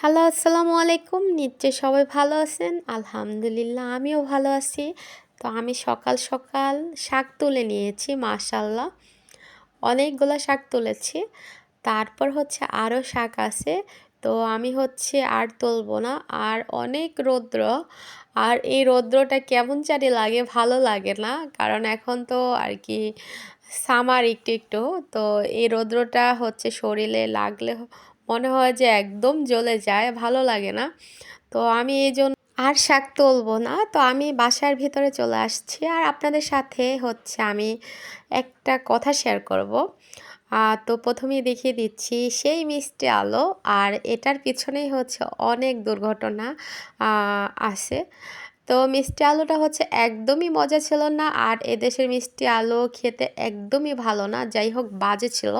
Hello, আসসালামু আলাইকুম। নিশ্চয় সবাই ভালো আছেন? আলহামদুলিল্লাহ, আমিও ভালো আছি। তো আমি সকাল সকাল শাক তুলে নিয়েছি মাশাল্লাহ অনেকগুলো শাক তুলেছি। তারপর হচ্ছে আরও শাক আছে। তো আমি হচ্ছে আর তুলবো না, আর অনেক রৌদ্র। আর এই রৌদ্রটা কেমন জানি লাগে, ভালো লাগে না। কারণ এখন তো আর কি সামার একটু একটু। তো এই রৌদ্রটা হচ্ছে শরীরে লাগলে মনে হয় যে একদম জ্বলে যায়, ভালো লাগে না। তো আমি এই জন্য আর শাক তুলবো না। তো আমি বাসার ভিতরে চলে আসছি আর আপনাদের সাথে হচ্ছে আমি একটা কথা শেয়ার করব। তো প্রথমেই দেখিয়ে দিচ্ছি, সেই মিষ্টি আলো আর এটার পিছনেই হচ্ছে অনেক দুর্ঘটনা আছে। তো মিষ্টি আলুটা হচ্ছে একদমই মজা ছিল না আর এদেশের মিষ্টি আলু খেতে একদমই ভালো না। যাই হোক, বাজে ছিল।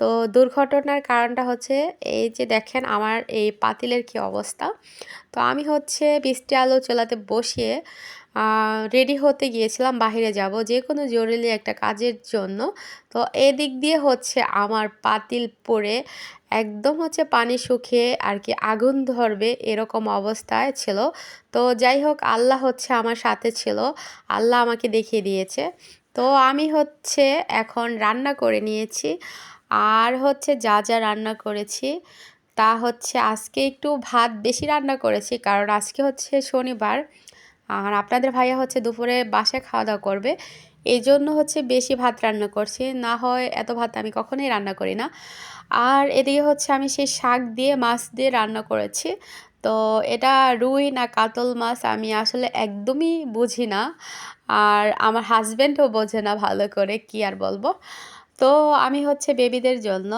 তো দুর্ঘটনার কারণটা হচ্ছে, এই যে দেখেন আমার এই পাতিলের কি অবস্থা। তো আমি হচ্ছে বৃষ্টি আলো চলাতে বসিয়ে রেডি হতে গিয়েছিলাম বাহিরে যাব যে কোনো জরুরি একটা কাজের জন্য। তো এদিক দিয়ে হচ্ছে আমার পাতিল পরে একদম হচ্ছে পানি শুকিয়ে আর কি আগুন ধরবে এরকম অবস্থায় ছিল। তো যাই হোক, আল্লাহ হচ্ছে আমার সাথে ছিল, আল্লাহ আমাকে দেখিয়ে দিয়েছে। তো আমি হচ্ছে এখন রান্না করে নিয়েছি। আর হচ্ছে যা যা রান্না করেছি, তা হচ্ছে আজকে একটু ভাত বেশি রান্না করেছি, কারণ আজকে হচ্ছে শনিবার। আর আপনাদের ভাইয়া হচ্ছে দুপুরে বাসায় খাওয়া দাওয়া করবে এই জন্য হচ্ছে বেশি ভাত রান্না করছি। না হয় এত ভাত আমি কখনোই রান্না করি না। আর এদিকে হচ্ছে আমি সেই শাক দিয়ে, মাছ দিয়ে রান্না করেছি। তো এটা রুই না কাতল মাছ আমি আসলে একদমই বুঝি না। আর আমার হাজব্যান্ডও বোঝে না ভালো করে, কি আর বলব? তো আমি হচ্ছে বেবিদের জন্য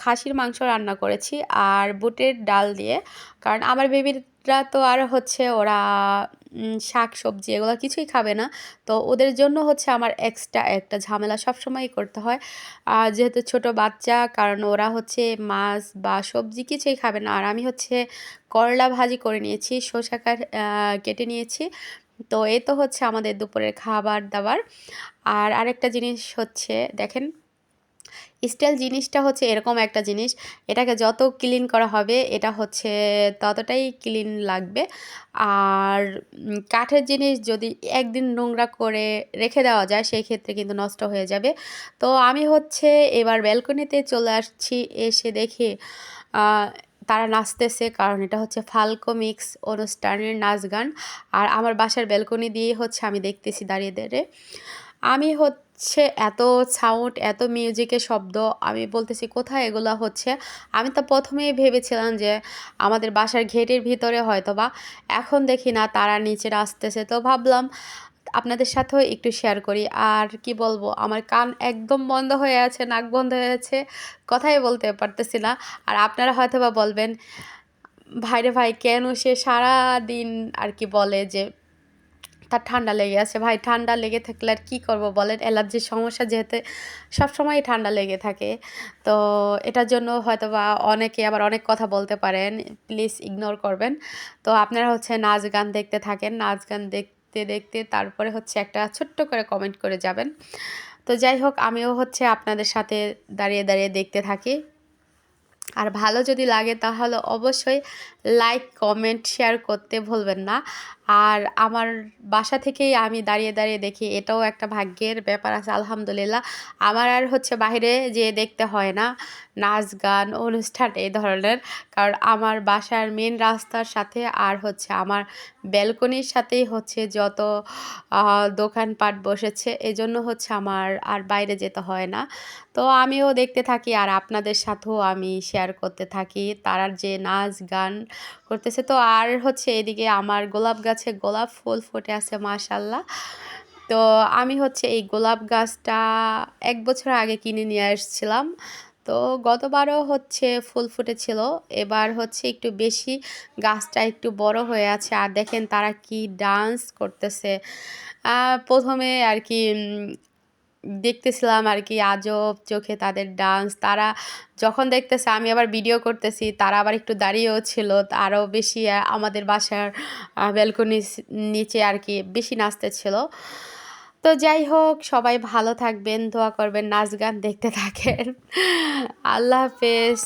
খাসির মাংস রান্না করেছি আর বুটের ডাল দিয়ে। কারণ আমার বেবিরা তো আর হচ্ছে ওরা শাক, সবজি এগুলো কিছুই খাবে না। তো ওদের জন্য হচ্ছে আমার এক্সট্রা একটা ঝামেলা সবসময়ই করতে হয়। আর যেহেতু ছোট বাচ্চা, কারণ ওরা হচ্ছে মাছ বা সবজি কিছুই খাবে না। আর আমি হচ্ছে করলা ভাজি করে নিয়েছি শসা কেটে নিয়েছি। তো এই তো হচ্ছে আমাদের দুপুরের খাবার দাবার। আর আরেকটা জিনিস হচ্ছে, দেখেন স্টাইল জিনিসটা হচ্ছে এরকম একটা জিনিস। এটাকে যত ক্লিন করা হবে, এটা হচ্ছে ততটাই ক্লিন লাগবে। আর কাঠের জিনিস যদি একদিন নোংরা করে রেখে দেওয়া যায়, সেই ক্ষেত্রে কিন্তু নষ্ট হয়ে যাবে। তো আমি হচ্ছে এবার ব্যালকনিতে চলে আসছি, এসে দেখি তারা নাচতেছে, কারণ এটা হচ্ছে ফালকো মিক্স অনুষ্ঠানের নাচ গান। আর আমার বাসার ব্যালকনি দিয়ে হচ্ছে আমি দেখতেছি দাঁড়িয়ে দাঁড়িয়ে। আমি হচ্ছে এত সাউন্ড এত মিউজিকের শব্দ। আমি বলতেছি, কোথায় এগুলো হচ্ছে? আমি তো প্রথমেই ভেবেছিলাম যে আমাদের বাসার ঘেটের ভিতরে হয়তো বা এখন দেখি না, তারা নিচে আসতেছে। তো ভাবলাম, আপনাদের সাথেও একটু শেয়ার করি। আর কি বলব, আমার কান একদম বন্ধ হয়ে আছে, নাক বন্ধ হয়ে আছে। কথাই বলতে পারতেছি না। আর আপনারা হয়তো বা বলবেন, ভাইরে ভাই, কেন সে সারা দিন আর কি বলে যে তার ঠান্ডা লেগে আছে। ভাই, ঠান্ডা লেগে থাকলে আর কী করব বলেন? অ্যালার্জির সমস্যা যেহেতু সবসময় ঠান্ডা লেগে থাকে। তো এটার জন্য হয়তো বা অনেকে আবার অনেক কথা বলতে পারেন। প্লিজ ইগনোর করবেন। তো আপনারা হচ্ছে নাচ গান দেখতে থাকেন। নাচ গান দেখতে দেখতে তারপরে হচ্ছে একটা ছোট্ট করে কমেন্ট করে যাবেন। তো যাই হোক, আমিও হচ্ছে আপনাদের সাথে দাঁড়িয়ে দাঁড়িয়ে দেখতে থাকি। আর ভালো যদি লাগে তাহলে অবশ্যই লাইক কমেন্ট শেয়ার করতে ভুলবেন না। আর আমার বাসা থেকেই আমি দাঁড়িয়ে দাঁড়িয়ে দেখি, এটাও একটা ভাগ্যের ব্যাপার আছে, আলহামদুলিল্লাহ। আমার আর হচ্ছে বাহিরে যে দেখতে হয় না, নাচ গান, অনুষ্ঠান এই ধরনের। কারণ আমার বাসার মেন রাস্তার সাথে আর হচ্ছে আমার ব্যালকনির সাথেই হচ্ছে যত দোকানপাট বসেছে, এজন্য হচ্ছে আমার আর বাইরে যেতে হয় না। তো আমিও দেখতে থাকি আর আপনাদের সাথেও আমি শেয়ার করতে থাকি তারার যে নাচ গান করতেছে। তো আর হচ্ছে এদিকে আমার গোলাপ গাছে গোলাপ ফুল ফুটে আছে মাশাল্লাহ তো আমি হচ্ছে এই গোলাপ গাছটা এক বছর আগে কিনে নিয়ে আসছিলাম। তো গতবারও হচ্ছে ফুল ফুটেছিল। এবার হচ্ছে একটু বেশি, গাছটা একটু বড় হয়ে আছে। আর দেখেন তারা কি ডান্স করতেছে। প্রথমে আর কি দেখতেছিলাম আর কি আজব চোখে তাদের ডান্স তারা যখন দেখতেছে আমি আবার ভিডিও করতেছি, তারা আবার একটু দাঁড়িয়েও ছিল। আরও বেশি আমাদের বাসার ব্যালকনির নিচে আর কি বেশি নাচতে ছিল। তো যাই হোক, সবাই ভালো থাকবেন, দোয়া করবেন, নাচ গান দেখতে থাকেন। আল্লাহ হাফেজ।